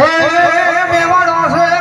哎哎哎！别玩了，是。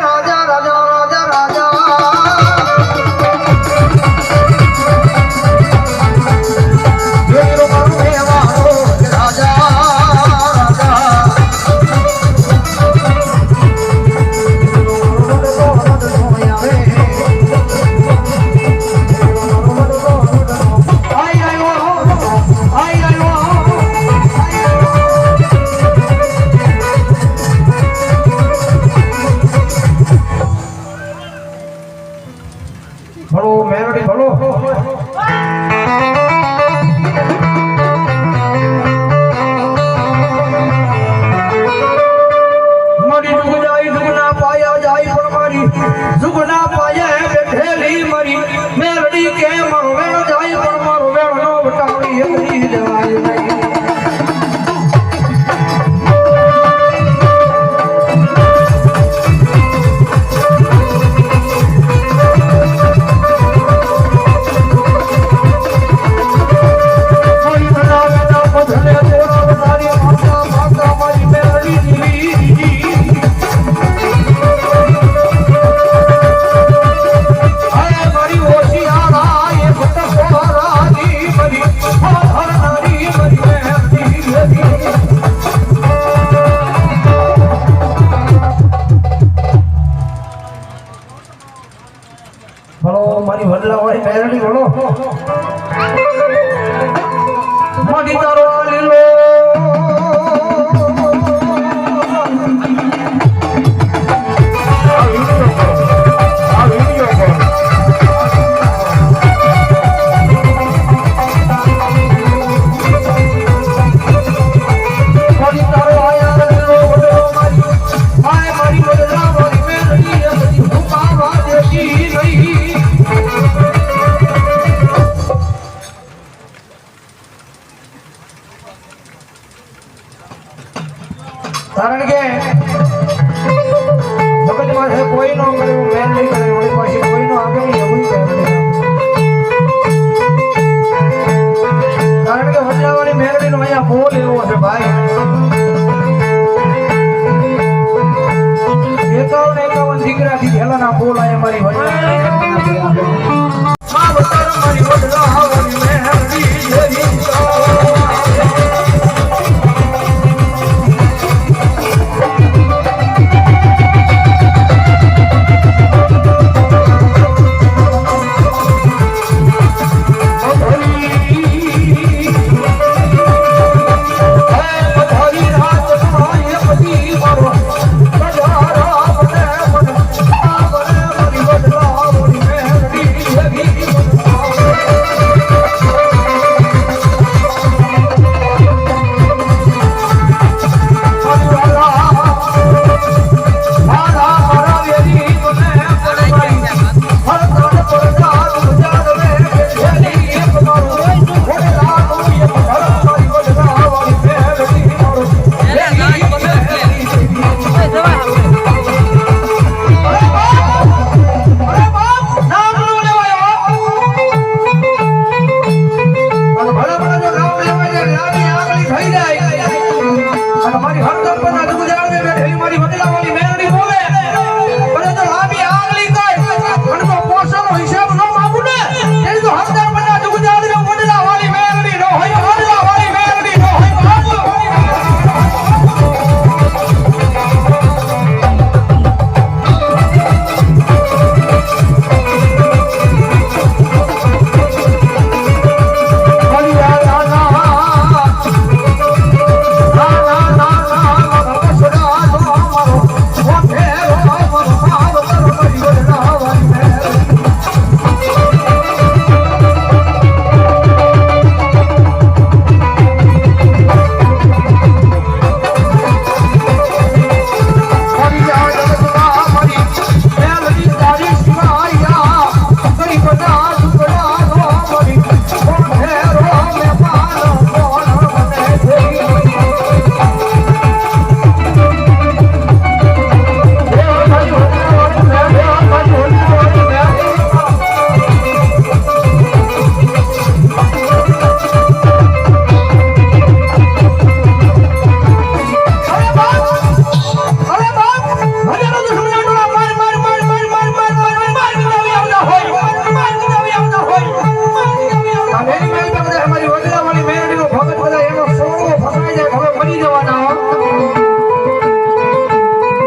અમારી વડલાવાળી મેરડીનો ભગત બધા એનો સોળો ફસાઈ જાય હવે મરી જવાના હો.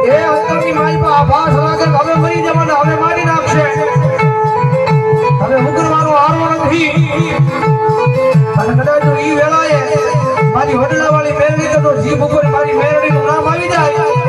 એ અંતરની માલમાં આભાસ લાગે હવે મરી જવાના, હવે મારી નાખશે. હવે ઉગ્રવાનો આરો નથી. અને કદાચ તો એ વેળાએ મારી વડલાવાળી મેરડી તો જીભ ઉપર મારી મેરડીનું નામ આવી જાય.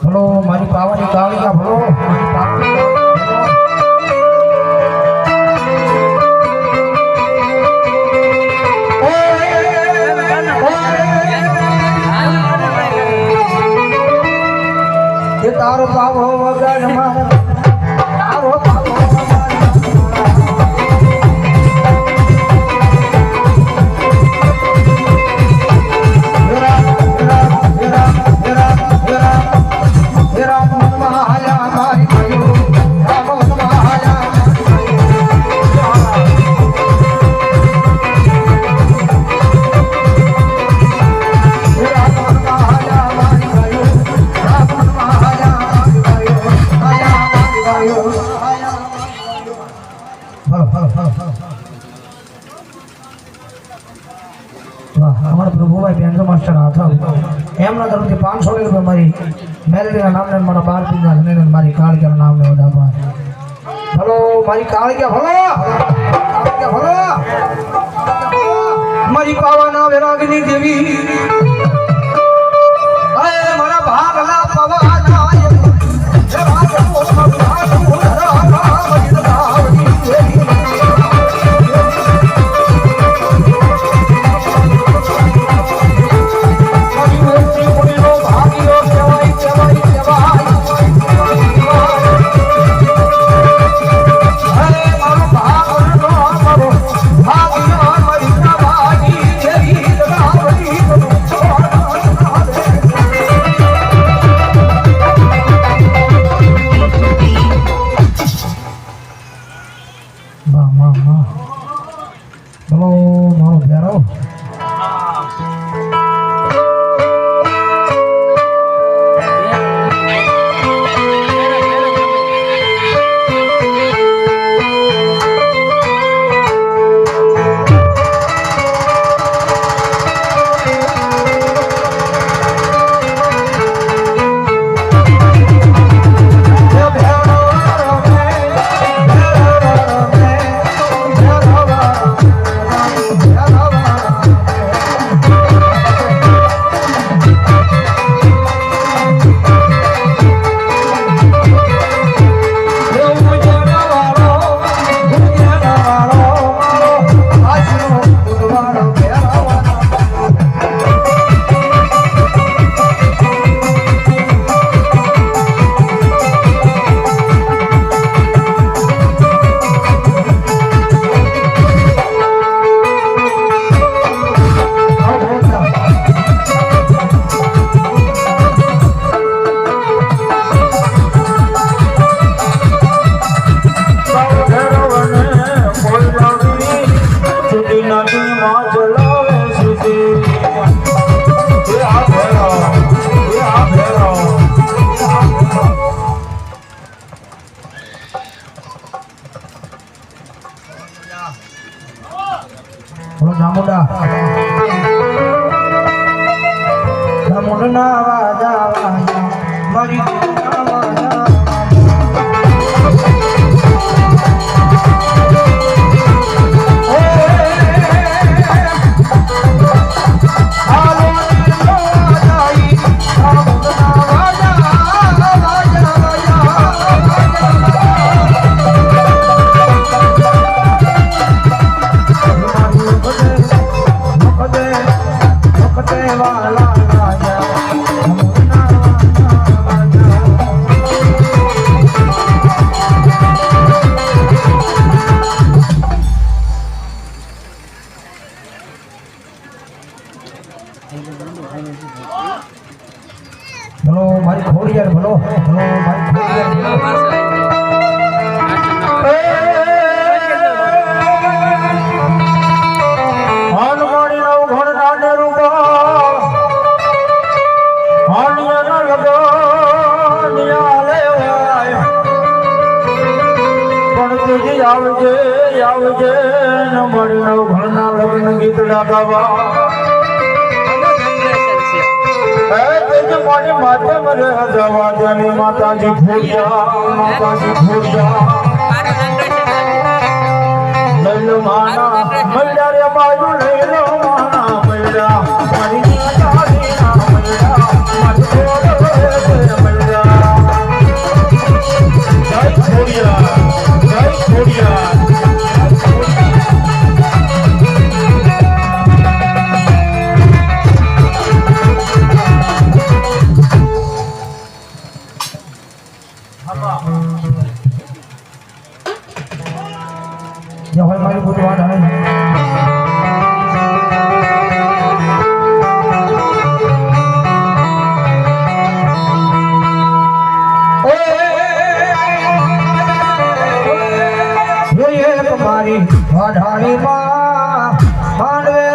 ભલો મારી પાવાની કાવડિયા ભલો મારી પાવાની તારો પાવો વગર મારા બાવળ પ્રભુભાઈ વ્યંગ માસ્ટર હાથમ એમના તરફથી પાંચસો રૂપિયા મારી મેલેડીના નામને મારા બાર પીના લઈને મારી કાળગ્યા નામને વધારવા હલો મારી કાળગ્યા ભલો! ભલો! મારી પાવાના વેરાગની દેવી. મારા ભાગલા પવા Hello, Mom hello. ભલો મારી ખોડિયાર, ભલો ભલો હનુમાની નવ ઘણ નાને રૂપા લગનિયા લેવાય પણ તુજી આવજે આવજે ન મળી ઘણના લગ્ન ગીતડા ગાવા મારી માતે મરે જવા દેની માતાજી ફૂડિયા માતાજી ફૂડિયા લઈલો માના મૈડા રે બાજુ લઈલો માના મૈડા મારી માતાજી ના મૈડા મારી જોડે મૈડા જય ફૂડિયા જય ફૂડિયા જોઈએ મારી વાઢાણી માં માંડવે